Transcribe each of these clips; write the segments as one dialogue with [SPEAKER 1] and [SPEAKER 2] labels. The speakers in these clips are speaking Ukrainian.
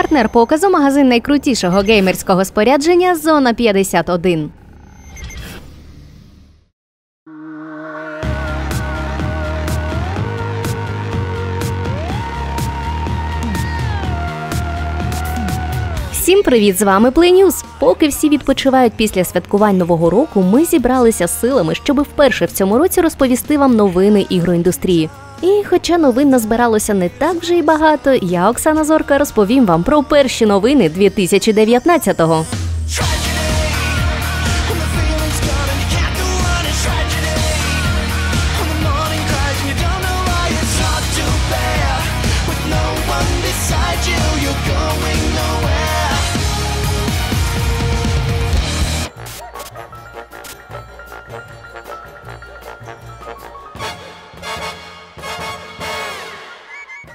[SPEAKER 1] Партнер показу магазин найкрутішого геймерського спорядження Зона 51. Всім привіт! З вами Play Поки всі відпочивають після святкувань нового року, ми зібралися силами, щоб вперше в цьому році розповісти вам новини ігроіндустрії. І хоча новин назбиралося не так вже й багато, я, Оксана Зорка, розповім вам про перші новини 2019-го.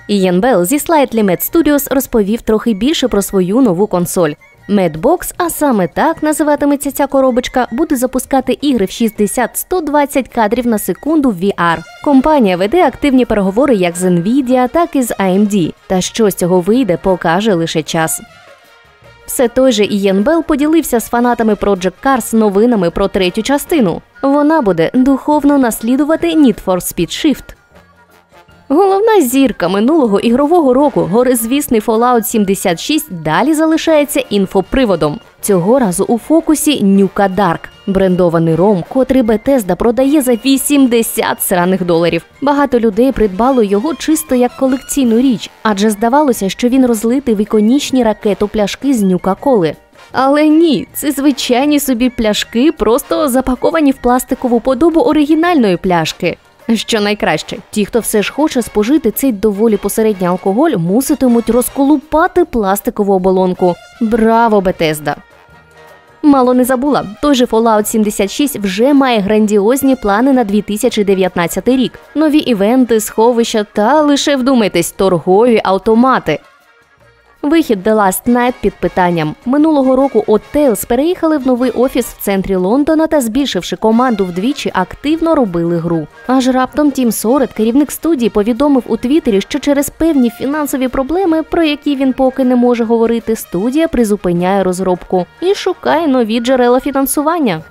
[SPEAKER 1] Ієн Белл зі Slightly Mad Studios розповів трохи більше про свою нову консоль. Madbox, а саме так називатиметься ця коробочка, буде запускати ігри в 60-120 кадрів на секунду в VR. Компанія веде активні переговори як з Nvidia, так і з AMD. Та що з цього вийде, покаже лише час. Все той же Ієн Белл поділився з фанатами Project Cars новинами про третю частину. Вона буде духовно наслідувати Need for Speed Shift. Головна зірка минулого ігрового року, горизвісний Fallout 76, далі залишається інфоприводом. Цього разу у фокусі Нюка Дарк, брендований ром, котрий Bethesda продає за 80 сраних доларів. Багато людей придбало його чисто як колекційну річ, адже здавалося, що він розлитий в іконічні ракету пляшки з Нюка Коли. Але ні, це звичайні собі пляшки, просто запаковані в пластикову подобу оригінальної пляшки. Що найкраще, ті, хто все ж хоче спожити цей доволі посередній алкоголь, муситимуть розколупати пластикову оболонку. Браво, Бетезда! Мало не забула, той же Fallout 76 вже має грандіозні плани на 2019 рік. Нові івенти, сховища та лише вдумайтесь, торгові автомати. Вихід The Last Night під питанням. Минулого року от Tales переїхали в новий офіс в центрі Лондона та, збільшивши команду вдвічі, активно робили гру. Аж раптом Тім Сорет, керівник студії, повідомив у Твіттері, що через певні фінансові проблеми, про які він поки не може говорити, студія призупиняє розробку і шукає нові джерела фінансування.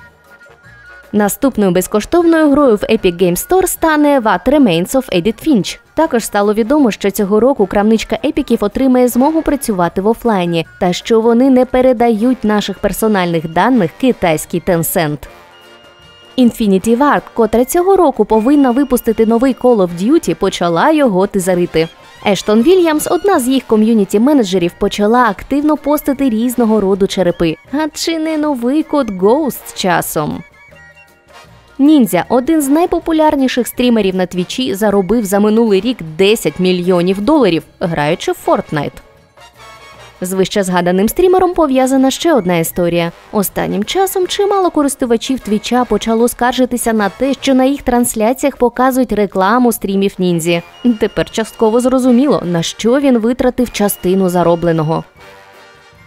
[SPEAKER 1] Наступною безкоштовною грою в Epic Games Store стане What Remains of Edith Finch. Також стало відомо, що цього року крамничка епіків отримає змогу працювати в офлайні, та що вони не передають наших персональних даних китайський Tencent. Infinity Ward, котра цього року повинна випустити новий Call of Duty, почала його тизарити. Ештон Вільямс, одна з їх ком'юніті менеджерів, почала активно постити різного роду черепи. А чи не новий код Ghost часом? Ніндзя, один з найпопулярніших стрімерів на твічі, заробив за минулий рік 10 мільйонів доларів, граючи в Fortnite. З вище згаданим стрімером пов'язана ще одна історія. Останнім часом чимало користувачів твіча почало скаржитися на те, що на їх трансляціях показують рекламу стрімів ніндзі. Тепер частково зрозуміло, на що він витратив частину заробленого.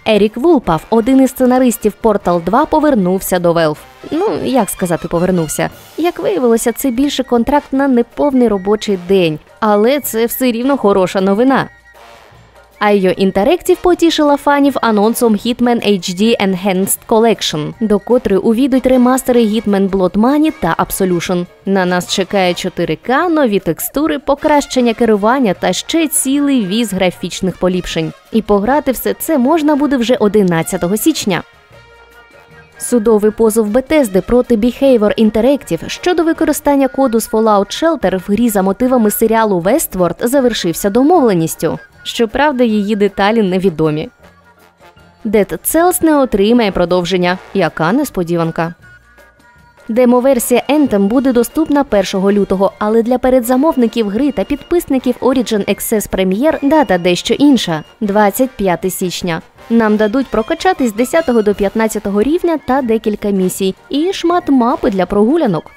[SPEAKER 1] Ерік Вулпав, один із сценаристів Portal 2, повернувся до Valve. Ну, як сказати, повернувся. Як виявилося, це більше контракт на неповний робочий день, але це все рівно хороша новина. IO інтеректів потішила фанів анонсом Hitman HD Enhanced Collection, до котрої увійдуть ремастери Hitman Blood Money та Absolution. На нас чекає 4К, нові текстури, покращення керування та ще цілий віз графічних поліпшень. І пограти все це можна буде вже 11 січня. Судовий позов Бетезди проти Behavior Interactive щодо використання коду з Fallout Shelter в грі за мотивами серіалу Westworld завершився домовленістю. Щоправда, її деталі невідомі. Dead Cells не отримає продовження. Яка несподіванка. Демо-версія Anthem буде доступна 1 лютого, але для передзамовників гри та підписників Origin Access Premier дата дещо інша 25 січня. Нам дадуть прокачати з 10 до 15 рівня та декілька місій, і шмат мапи для прогулянок.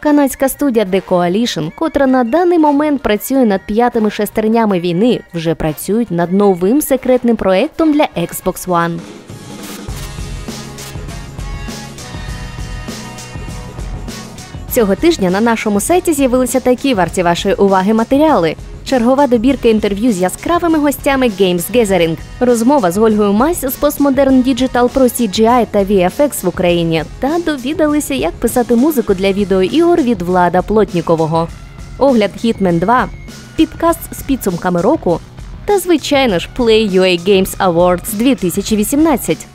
[SPEAKER 1] Канадська студія The Coalition, котра на даний момент працює над п'ятими шестернями війни, вже працюють над новим секретним проектом для Xbox One. Цього тижня на нашому сайті з'явилися такі варті вашої уваги матеріали. Чергова добірка інтерв'ю з яскравими гостями Games Gathering. Розмова з Ольгою Мась з Postmodern Digital про CGI та VFX в Україні. Та довідалися, як писати музику для відеоігор від Влада Плотнікового. Огляд Hitman 2, підкаст з підсумками року та, звичайно ж, Play UA Games Awards 2018.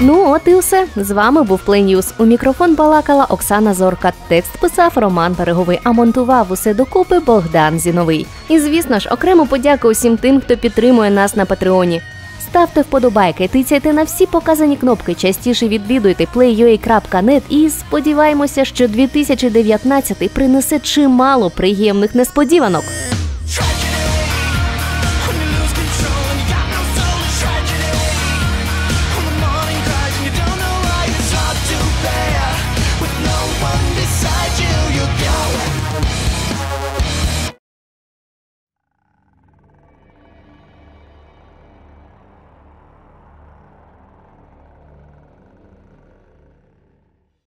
[SPEAKER 1] Ну, от і все. З вами був News. У мікрофон балакала Оксана Зорка. Текст писав Роман Береговий, а монтував усе докупи Богдан Зіновий. І звісно ж, окремо подяка усім тим, хто підтримує нас на Патреоні. Ставте вподобайки, тицяйте на всі показані кнопки, частіше відвідуйте play.ua.net і сподіваємося, що 2019 принесе чимало приємних несподіванок.